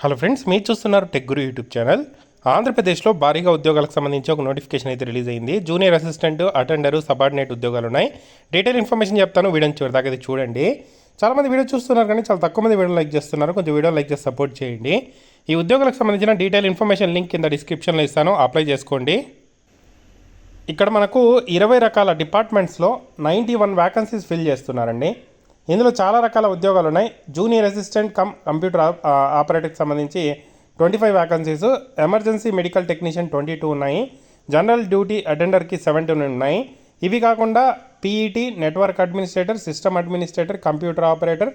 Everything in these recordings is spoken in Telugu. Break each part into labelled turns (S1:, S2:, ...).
S1: హలో ఫ్రెండ్స్ మీరు చూస్తున్నారు టెక్ గురు యూట్యూబ్ ఛానల్ ఆంధ్రప్రదేశ్లో భారీగా ఉద్యోగాలకు సంబంధించి ఒక నోటిఫికేషన్ అయితే రిలీజ్ అయింది. జూనియర్ అసిస్టెంట్ అటెండరు సబార్డినేట్ ఉద్యోగాలు ఉన్నాయి. డీటెయిల్ ఇన్ఫర్మేషన్ చెప్తాను. వీడియోని చివరి దాకా చూడండి. చాలామంది వీడియో చూస్తున్నారు కానీ చాలా తక్కువ మంది వీడియో లైక్ చేస్తున్నారు. కొంచెం వీడియో లైక్ చేసి సపోర్ట్ చేయండి. ఈ ఉద్యోగాలకు సంబంధించిన డీటెయిల్ ఇన్ఫర్మేషన్ లింక్ కింద డిస్క్రిప్షన్లో ఇస్తాను. అప్లై చేసుకోండి. ఇక్కడ మనకు ఇరవై రకాల డిపార్ట్మెంట్స్లో నైంటీ వన్ వ్యాకన్సీస్ ఫిల్ చేస్తున్నారండి. ఇందులో చాలా రకాల ఉద్యోగాలు ఉన్నాయి జూనియర్ అసిస్టెంట్ కమ్ కంప్యూటర్ ఆపరేటర్కి సంబంధించి twenty five vacancies emergency medical technician twenty two ఉన్నాయి. జనరల్ డ్యూటీ అటెండర్కి సెవెంటీన్ ఉన్నాయి. ఇవి కాకుండా PET network administrator system administrator computer operator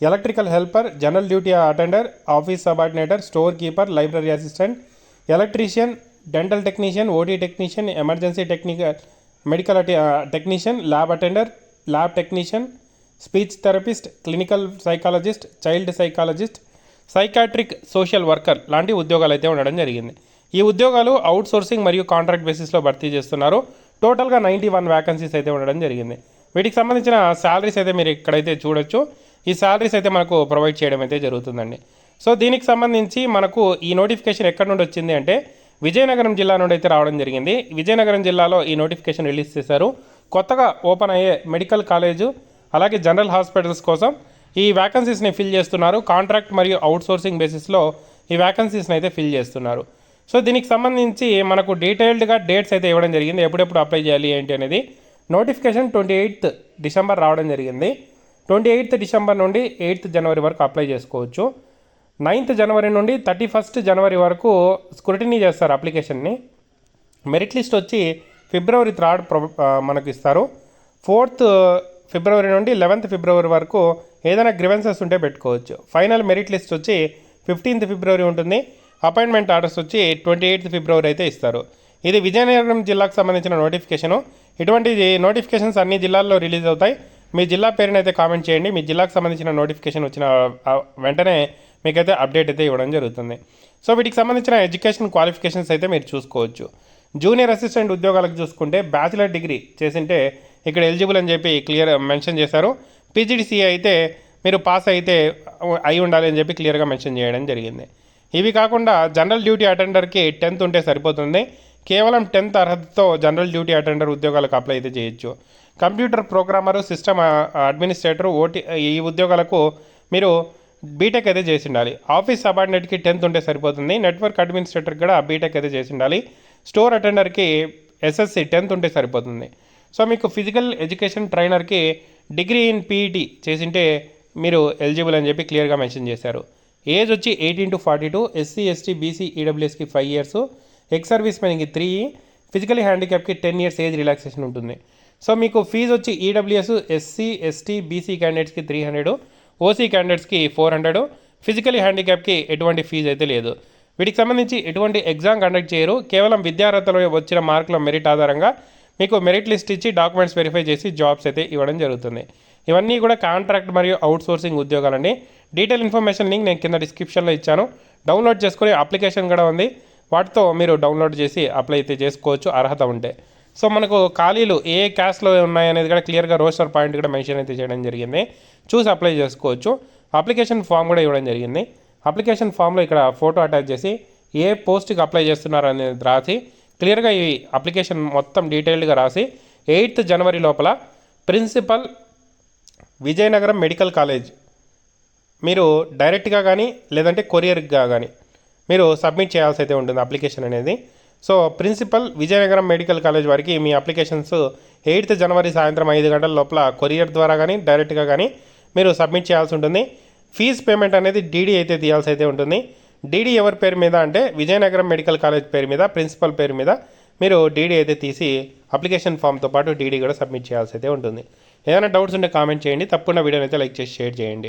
S1: electrical helper general duty attender office subordinator store keeper library assistant electrician dental technician OT technician emergency technical medical technician lab attender lab technician speech therapist clinical psychologist child psychologist psychiatric social worker లాంటి ఉద్యోగాలు అయితే ఉండడం జరిగింది. ఈ ఉద్యోగాలు అవుట్ సోర్సింగ్ మరియు కాంట్రాక్ట్ బేసిస్లో భర్తీ చేస్తున్నారు. టోటల్గా నైంటీ వన్ వ్యాకన్సీస్ అయితే ఉండడం జరిగింది. వీటికి సంబంధించిన శాలరీస్ అయితే మీరు ఇక్కడైతే చూడొచ్చు. ఈ శాలరీస్ అయితే మనకు ప్రొవైడ్ చేయడం అయితే జరుగుతుందండి. సో దీనికి సంబంధించి మనకు ఈ నోటిఫికేషన్ ఎక్కడి నుండి వచ్చింది అంటే విజయనగరం జిల్లా నుండి అయితే రావడం జరిగింది. విజయనగరం జిల్లాలో ఈ నోటిఫికేషన్ రిలీజ్ చేశారు. కొత్తగా ఓపెన్ అయ్యే మెడికల్ కాలేజు అలాగే జనరల్ హాస్పిటల్స్ కోసం ఈ వ్యాకన్సీస్ని ఫిల్ చేస్తున్నారు. కాంట్రాక్ట్ మరియు అవుట్సోర్సింగ్ బేసిస్లో ఈ వ్యాకన్సీస్ని అయితే ఫిల్ చేస్తున్నారు. సో దీనికి సంబంధించి మనకు డీటెయిల్డ్గా డేట్స్ అయితే ఇవ్వడం జరిగింది. ఎప్పుడెప్పుడు అప్లై చేయాలి ఏంటి అనేది నోటిఫికేషన్ ట్వంటీ ఎయిత్ డిసెంబర్ రావడం జరిగింది. ట్వంటీ ఎయిత్ డిసెంబర్ నుండి ఎయిత్ జనవరి వరకు అప్లై చేసుకోవచ్చు. నైన్త్ జనవరి నుండి థర్టీ ఫస్ట్ జనవరి వరకు స్క్రూటినీ చేస్తారు అప్లికేషన్ని మెరిట్ లిస్ట్ వచ్చి ఫిబ్రవరి థర్డ్ మనకు ఇస్తారు. ఫోర్త్ ఫిబ్రవరి నుండి లెవెన్త్ ఫిబ్రవరి వరకు ఏదైనా గ్రివెన్సెస్ ఉంటే పెట్టుకోవచ్చు. ఫైనల్ మెరిట్ లిస్ట్ వచ్చి ఫిఫ్టీన్త్ ఫిబ్రవరి ఉంటుంది. అపాయింట్మెంట్ ఆర్డర్స్ వచ్చి ట్వంటీ ఎయిత్ ఫిబ్రవరి అయితే ఇస్తారు. ఇది విజయనగరం జిల్లాకు సంబంధించిన నోటిఫికేషను ఇటువంటి నోటిఫికేషన్స్ అన్ని జిల్లాల్లో రిలీజ్ అవుతాయి. మీ జిల్లా పేరుని అయితే కామెంట్ చేయండి. మీ జిల్లాకు సంబంధించిన నోటిఫికేషన్ వచ్చిన వెంటనే మీకైతే అప్డేట్ అయితే ఇవ్వడం జరుగుతుంది. సో వీటికి సంబంధించిన ఎడ్యుకేషన్ క్వాలిఫికేషన్స్ అయితే మీరు చూసుకోవచ్చు. జూనియర్ అసిస్టెంట్ ఉద్యోగాలకు చూసుకుంటే బ్యాచిలర్ డిగ్రీ చేసింటే ఇక్కడ ఎలిజిబుల్ అని చెప్పి క్లియర్ మెన్షన్ చేశారు. పీజీడీసీ అయితే మీరు పాస్ అయితే అయి ఉండాలి అని చెప్పి క్లియర్గా మెన్షన్ చేయడం జరిగింది. ఇవి కాకుండా జనరల్ డ్యూటీ అటెండర్కి టెన్త్ ఉంటే సరిపోతుంది. కేవలం టెన్త్ అర్హతతో జనరల్ డ్యూటీ అటెండర్ ఉద్యోగాలకు అప్లై అయితే చేయొచ్చు. Computer programmer system administrator OT ఈ ఉద్యోగాలకు మీరు బీటెక్ అయితే చేసి ఉండాలి. ఆఫీస్ సబార్డినేట్కి టెన్త్ ఉంటే సరిపోతుంది. నెట్వర్క్ అడ్మినిస్ట్రేటర్ కూడా బీటెక్ అయితే చేసి ఉండాలి. స్టోర్ అటెండర్కి ఎస్ఎస్సి టెన్త్ ఉంటే సరిపోతుంది. సో మీకు ఫిజికల్ ఎడ్యుకేషన్ ట్రైనర్కి డిగ్రీ ఇన్ పీఈటీ చేసింటే మీరు ఎలిజిబుల్ అని చెప్పి క్లియర్గా మెన్షన్ చేశారు. ఏజ్ వచ్చి eighteen to forty two SC ST BC ఈడబ్ల్యూఎస్కి five years ex service మెన్కి త్రీ ఫిజికలీ హ్యాండిక్యాప్కి టెన్ ఇయర్స్ ఏజ్ రిలాక్సేషన్ ఉంటుంది. సో మీకు ఫీజు వచ్చి ఈడబ్ల్యూఎస్ ఎస్సీ ఎస్టీ బీసీ క్యాండిడేట్స్కి త్రీ హండ్రెడ్ ఓసీ క్యాండిడేట్స్కి ఫోర్ హండ్రెడ్ ఫిజికలీ హ్యాండిక్యాప్కి ఎటువంటి ఫీజు అయితే లేదు. వీటికి సంబంధించి ఎటువంటి ఎగ్జామ్ కండక్ట్ చేయరు. కేవలం విద్యార్హతలో వచ్చిన మార్కుల మెరిట్ ఆధారంగా మీకు మెరిట్ లిస్ట్ ఇచ్చి డాక్యుమెంట్స్ వెరిఫై చేసి జాబ్స్ అయితే ఇవ్వడం జరుగుతుంది. ఇవన్నీ కూడా కాంట్రాక్ట్ మరియు అవుట్సోర్సింగ్ ఉద్యోగాలండి. డీటెయిల్ ఇన్ఫర్మేషన్ లింక్ నేను కింద డిస్క్రిప్షన్లో ఇచ్చాను. డౌన్లోడ్ చేసుకునే అప్లికేషన్ కూడా ఉంది. వాటితో మీరు డౌన్లోడ్ చేసి అప్లై అయితే చేసుకోవచ్చు అర్హత ఉంటే. సో మనకు ఖాళీలు ఏ క్యాస్ట్లో ఉన్నాయనేది కూడా క్లియర్గా రోస్టర్ పాయింట్ కూడా మెన్షన్ అయితే చేయడం జరిగింది. చూసి అప్లై చేసుకోవచ్చు. అప్లికేషన్ ఫామ్ కూడా ఇవ్వడం జరిగింది. అప్లికేషన్ ఫామ్లో ఇక్కడ ఫోటో అటాచ్ చేసి ఏ పోస్ట్కి అప్లై చేస్తున్నారు అనేది రాసి క్లియర్గా ఈ అప్లికేషన్ మొత్తం డీటెయిల్డ్గా రాసి ఎయిత్ జనవరి లోపల ప్రిన్సిపల్ విజయనగరం మెడికల్ కాలేజ్. మీరు డైరెక్ట్గా కానీ లేదంటే కొరియర్గా కానీ మీరు సబ్మిట్ చేయాల్సి అయితే ఉంటుంది అప్లికేషన్ అనేది. So principal Vizianagaram medical college వారికి మీ అప్లికేషన్స్ ఎయిత్ జనవరి సాయంత్రం ఐదు గంటల లోపల కొరియర్ ద్వారా కానీ డైరెక్ట్గా కానీ మీరు సబ్మిట్ చేయాల్సి ఉంటుంది. ఫీజ్ పేమెంట్ అనేది డీడీ అయితే తీయాల్సి అయితే ఉంటుంది. డీడీ ఎవరి పేరు మీద అంటే విజయనగరం మెడికల్ కాలేజ్ పేరు మీద ప్రిన్సిపల్ పేరు మీద మీరు డీడీ అయితే తీసి అప్లికేషన్ ఫామ్తో పాటు డీడీ కూడా సబ్మిట్ చేయాల్సి అయితే ఉంటుంది. ఏదైనా డౌట్స్ ఉంటే కామెంట్ చేయండి. తప్పకుండా వీడియోని అయితే లైక్ చేసి షేర్ చేయండి.